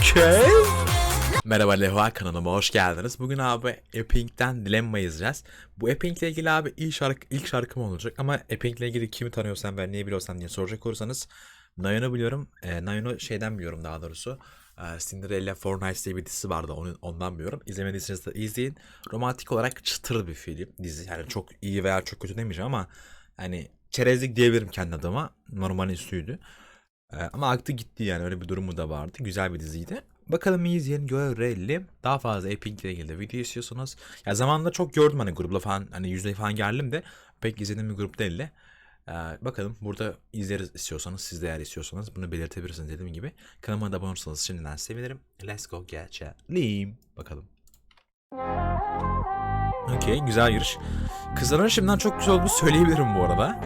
Okay. Merhaba Leva kanalıma hoş geldiniz. Bugün abi Epping'den Dilemma yazacağız. Bu Epping ile ilgili abi ilk şarkı ilk şarkım olacak ama Epping ile ilgili kimi tanıyorsan ben niye biliyorsan diye soracak olursanız Nayon'u biliyorum. E, Nayon'u şeyden biliyorum daha doğrusu. E, Cinderella Four Nights diye bir dizisi vardı. Onu, ondan biliyorum. İzlemediyseniz de izleyin. Romantik olarak çıtır bir film dizi. Yani çok iyi veya çok kötü demeyeceğim ama hani çerezlik diyebilirim kendi adıma. Normal üstüydü. Ee, ama aktı gitti yani öyle bir durumu da vardı. Güzel bir diziydi. Bakalım iyi izleyelim görelim. Daha fazla Epic ile ilgili de video istiyorsanız. Ya zamanında çok gördüm hani grupla falan hani yüzde falan geldim de pek izlediğim bir grup değil de. Ee, bakalım burada izleriz istiyorsanız siz de eğer istiyorsanız bunu belirtebilirsiniz dediğim gibi. Kanalıma da abone olursanız şimdiden sevinirim. Let's go geçelim. Bakalım. Okey güzel giriş. Kızların şimdiden çok güzel olduğunu söyleyebilirim bu arada.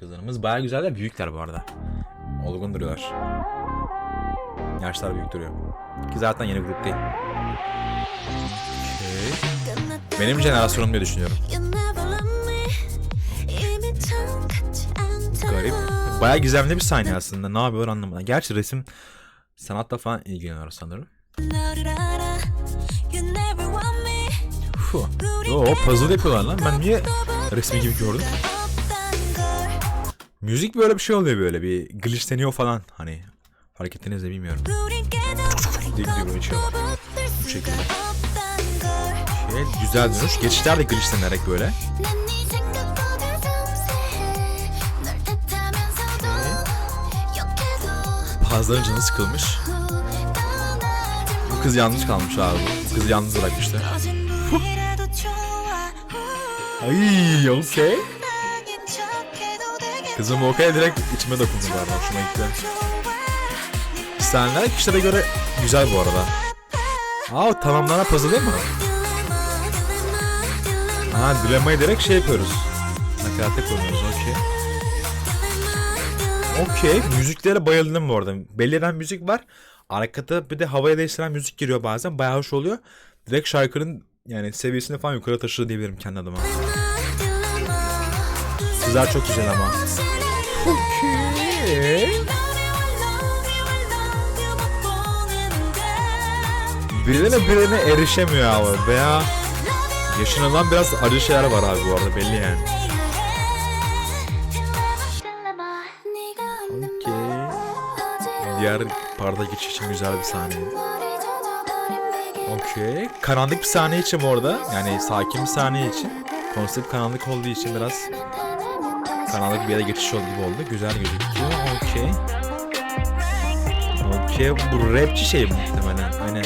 Kızlarımız baya güzel de büyükler bu arada. Olgun duruyorlar. Yaşlar büyük duruyor. Ki zaten yeni grup değil. Okey. Benim jenerasyonum diye düşünüyorum. Garip. Baya gizemli bir sahne aslında. Ne yapıyor anlamadım. Gerçi resim sanatla falan ilgileniyor sanırım. Fuh. Yo puzzle yapıyorlar lan. Ben niye resmi gibi gördüm? Müzik böyle bir şey oluyor böyle bir glitchleniyor falan hani fark ettiniz de bilmiyorum. Bu şekilde. Şey, güzel dönüş. Geçişler de glitchlenerek böyle. Pazların canı sıkılmış. Bu kız yalnız kalmış abi. Bu kızı yalnız bırakmıştı. Ay okey. Kızım okey direkt içime dokundu bu arada. Hoşuma gitti. Sahneler kişilere göre güzel bu arada. Aa tamamlanan puzzle değil mi? Ha dilemayı direkt şey yapıyoruz. Nakarate koyuyoruz okey. Okey müziklere bayıldım bu arada. Belirlen müzik var. Arkada bir de havaya değiştiren müzik giriyor bazen. Bayağı hoş oluyor. Direkt şarkının yani seviyesini falan yukarı taşıdı diyebilirim kendi adıma. Kızlar çok güzel ama. Birilerine birine erişemiyor abi veya yaşanılan biraz acı şeyler var abi bu arada belli yani. Okey. Diğer parda geçiş için güzel bir sahne. Okey. Karanlık bir sahne için bu arada. Yani sakin bir sahne için. Konsept karanlık olduğu için biraz karanlık bir yere geçiş oldu gibi oldu. Güzel gözüküyor. Okey. Okey. Bu rapçi şey muhtemelen. Aynen.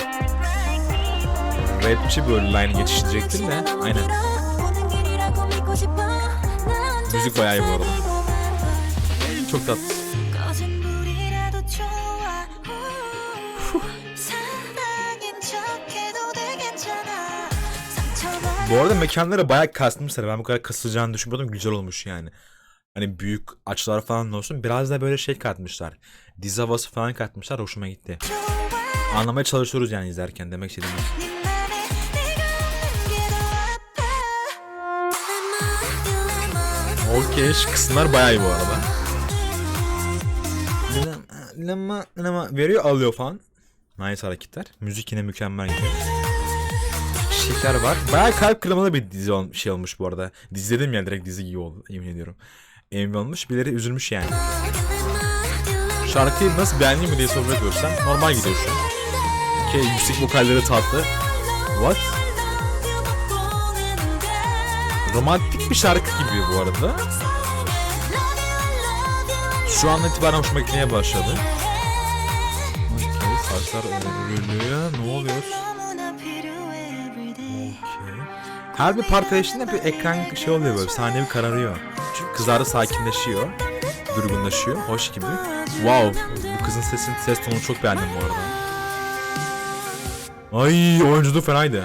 Rapçi böyle line geçiştirecektim de. Aynen. Müzik bayağı iyi bu arada. Çok tatlı. Bu arada mekanlara bayağı kasmışlar. Ben bu kadar kasılacağını düşünmüyordum. Güzel olmuş yani. Hani büyük açılar falan olsun. Biraz da böyle şey katmışlar. Dizi havası falan katmışlar. Hoşuma gitti. Anlamaya çalışıyoruz yani izlerken demek istediğim. bu. Okey şu kısımlar bayağı iyi bu arada. Lama, lama veriyor alıyor falan. Nice hareketler. Müzik yine mükemmel gidiyor. Şeker var. Bayağı kalp kırmalı bir dizi şey olmuş bu arada. Dizi dedim ya direkt dizi gibi oldu yemin ediyorum. Emin olmuş. Birileri üzülmüş yani. Şarkıyı nasıl beğendin mi diye soracak olursam normal gidiyor şu an. Okey yüksek vokalleri tatlı. What? Romantik bir şarkı gibi bu arada. Şu an itibaren hoşuma gitmeye başladı. Okey saçlar örülüyor. Ne oluyor? Her bir partlayışında bir ekran şey oluyor böyle sahne bir kararıyor. Kızlar da sakinleşiyor. Durgunlaşıyor. Hoş gibi. Wow. Bu kızın sesin ses tonunu çok beğendim bu arada. Ay oyunculuğu fenaydı.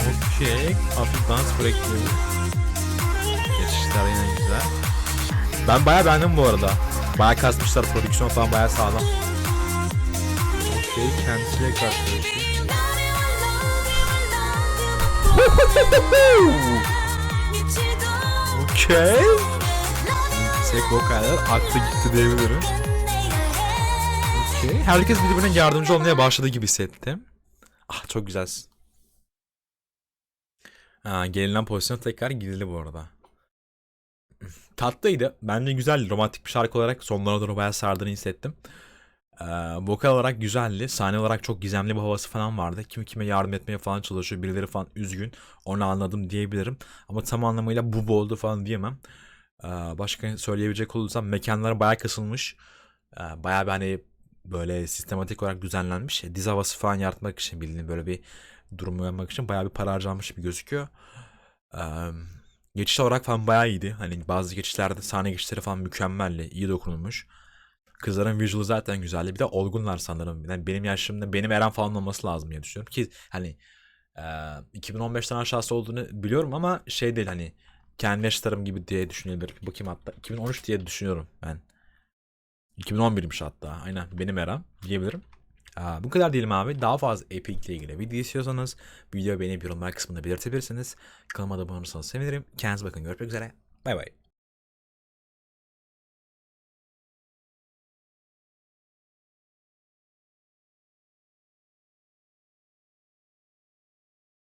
Okey. Hafif dans break. Geçişler yine güzel. Ben bayağı beğendim bu arada. Bayağı kasmışlar. Prodüksiyon falan bayağı sağlam. Okey. Kendisiyle karşılaşıyor. Okey. Sek vokaller aktı gitti diyebilirim. Okey. Herkes birbirine yardımcı olmaya başladı gibi hissettim. Ah çok güzelsin. Ha, gelinen pozisyon tekrar gidildi bu arada. Tatlıydı. Bence güzeldi. Romantik bir şarkı olarak sonlara doğru bayağı sardığını hissettim. Ee, vokal olarak güzeldi. Sahne olarak çok gizemli bir havası falan vardı. Kim kime yardım etmeye falan çalışıyor. Birileri falan üzgün. Onu anladım diyebilirim. Ama tam anlamıyla bu oldu falan diyemem. Ee, başka söyleyebilecek olursam mekanlara bayağı kasılmış. Ee, bayağı bir hani böyle sistematik olarak düzenlenmiş. Diz havası falan yaratmak için bildiğin böyle bir durumu yapmak için bayağı bir para harcanmış gibi gözüküyor. Ee, geçiş olarak falan bayağı iyiydi. Hani bazı geçişlerde sahne geçişleri falan mükemmeldi. iyi dokunulmuş. Kızların visual'ı zaten güzeldi. Bir de olgunlar sanırım. Yani benim yaşımda benim Eren falan olması lazım diye düşünüyorum ki hani e, 2015'ten aşağısı olduğunu biliyorum ama şey değil hani kendi yaşlarım gibi diye düşünülebilir. Bakayım hatta 2013 diye düşünüyorum ben. 2011'miş hatta. Aynen benim Eren diyebilirim. Aa, bu kadar diyelim abi. Daha fazla Epic ile ilgili video istiyorsanız videoyu beğenip yorumlar kısmında belirtebilirsiniz. Kanalıma da abone olursanız sevinirim. Kendinize bakın. Görüşmek üzere. Bay bay.